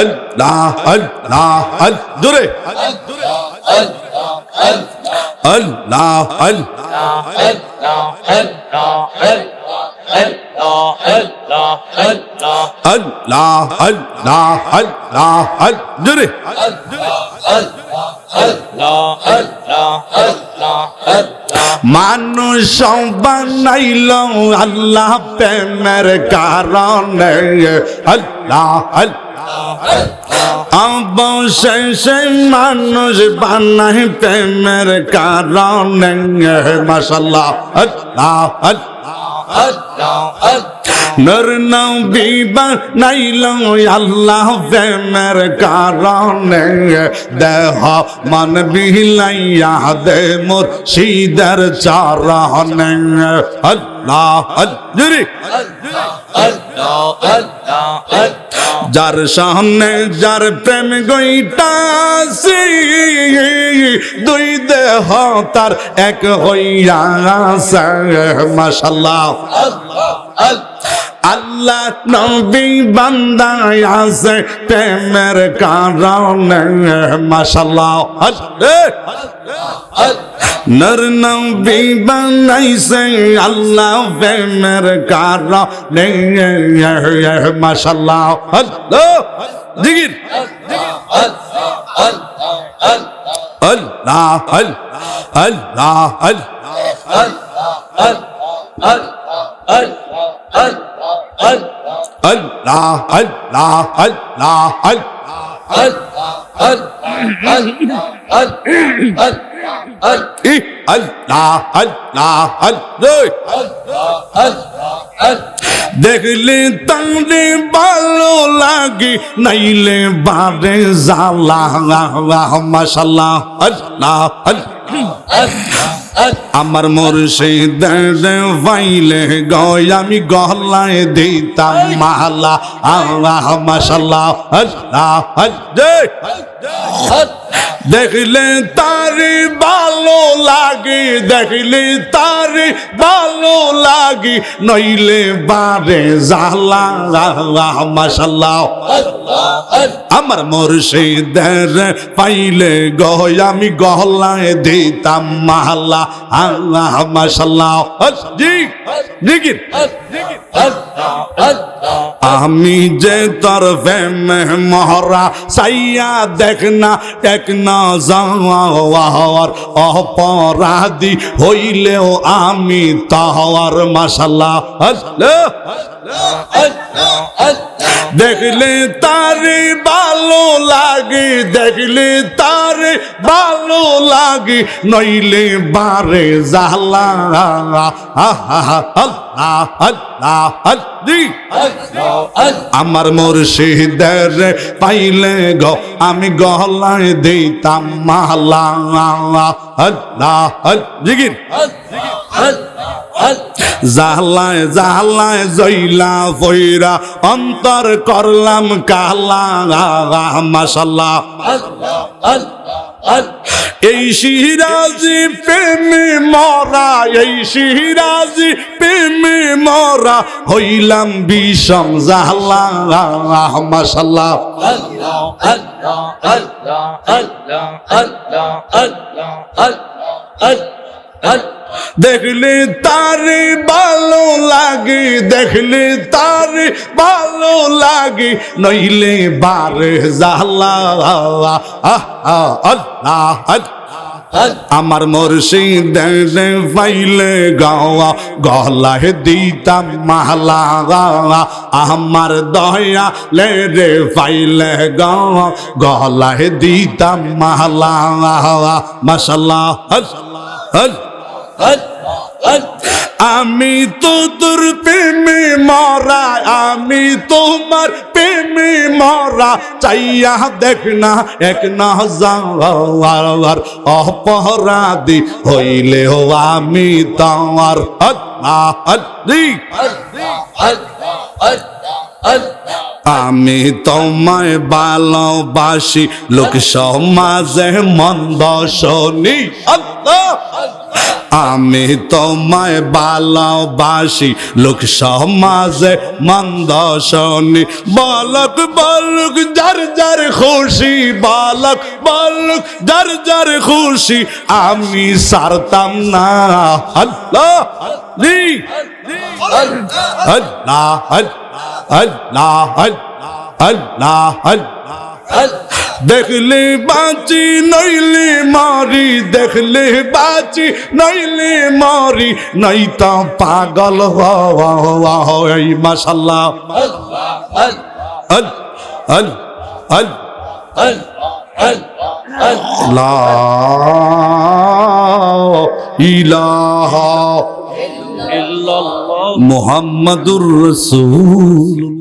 আল্লাহ আল্লাহ আল জোরে আল্লাহ আল্লাহ আল্লাহ আল্লাহ আল্লাহ মানুষ বানাইল আল্লাহ প্রেমের কারণে। আল্লাহ আল্লাহ। অবশেষে মানুষ বানাই প্রেমের কারণে। মাসাল্লাহ আল্লাহ আল্লাহ। নর নবী বানাইল আল্লাহ প্রেমের কারণে। দেহ মন বিলাইয়া দে মোর সিদার চারণে। আল্লাহ আল্লাহ যার সামনে যার প্রেম গইতাছি, দুই দেহ তার এক হইয়া মাশাল্লাহ আল্লাহ। নবী বান্দায় আছে প্রেমের কারণে। মাশাল্লাহ নর নবী বানাইছে আল্লাহ প্রেমের কারণে। মাশাল্লাহ আল্লাহ জিগির আল্লাহ আল্লাহ আল্লাহ আল্লাহ আল্লাহ আল্লাহ। আল্লাহ আল্লাহ আল্লাহ দেখলে তাঁরে ভালো লাগে নাইলে বারে জালা মাশাল্লাহ আল্লাহ। আমার মুর্শিদ ফাইলে গয় আমি গলায় দিতাম মালা। আল্লাহ আল্লাহ দেখলে তারে ভালো লাগে, দেখলে তারে ভালো লাগে, নইলে বারে জালা মাশাল্লাহ। আমার মুর্শিদের পাইলে গয় আমি গলায় দিতাম মালা আল্লাহ, মাশাল্লাহ। জি, জিকির। আমি যে তোর ফেমে মহরা সাইয়া দেখ না এক না যাওয়ার অপরাধী হইলেও আমি তাহার মাশাল্লাহ দেখলে তারে ভালো লাগে, দেখলে তারে ভালো লাগে, নইলে বারে জালা আমার মুর্শিদের পাইলে গো, আমি গলায় দিতাম মালা। জিগির। জাহলায় জাহলায় জইলা ফইরা অন্তর করলাম কালা, মাশাল্লাহ। এই সিরাজি প্রেমে মরা, এই সিরাজি প্রেমে মরা হইলাম বিষম জাহলা মাশাল্লাহ। দেখলে তারে ভালো লাগে, দেখলে তারে ভালো লাগে, নইলে বারে জাহলা আল্লাহ আমার মুর্শিদ ফাইলে গাওয়া, গলায় দিতাম মালা, আমার দয়া লে রে ফাইলে গাওয়া, গলায় দিতাম মালা মাসাল্লাহ আমি তো তোর প্রেমে মরা, আমি তোমার প্রেমে মরা। চাইয়া দেখ না, এক না যাওয়ার অপরাধী হইলেও আমি তোমার আমি তোমায় ভালোবাসি, লোক সমাজে মন্দ শনি। আল্লাহ আমি তোমায় ভালোবাসি লোক সমাজে মন্দ শনি বালক বালক যার যার খুশি বালক বালক যার যার খুশি আমি সারতাম না আল্লাহ আল্লাহ আল্লাহ আল্লাহ আল্লাহ দেখলে বাঁচি, নইলে মারি। দেখলে বাঁচি, নইলে মারি। নাই তা পাগল হই মাসাল্লাহ ইলাহা মুহাম্মাদুর রাসূলুল্লাহ।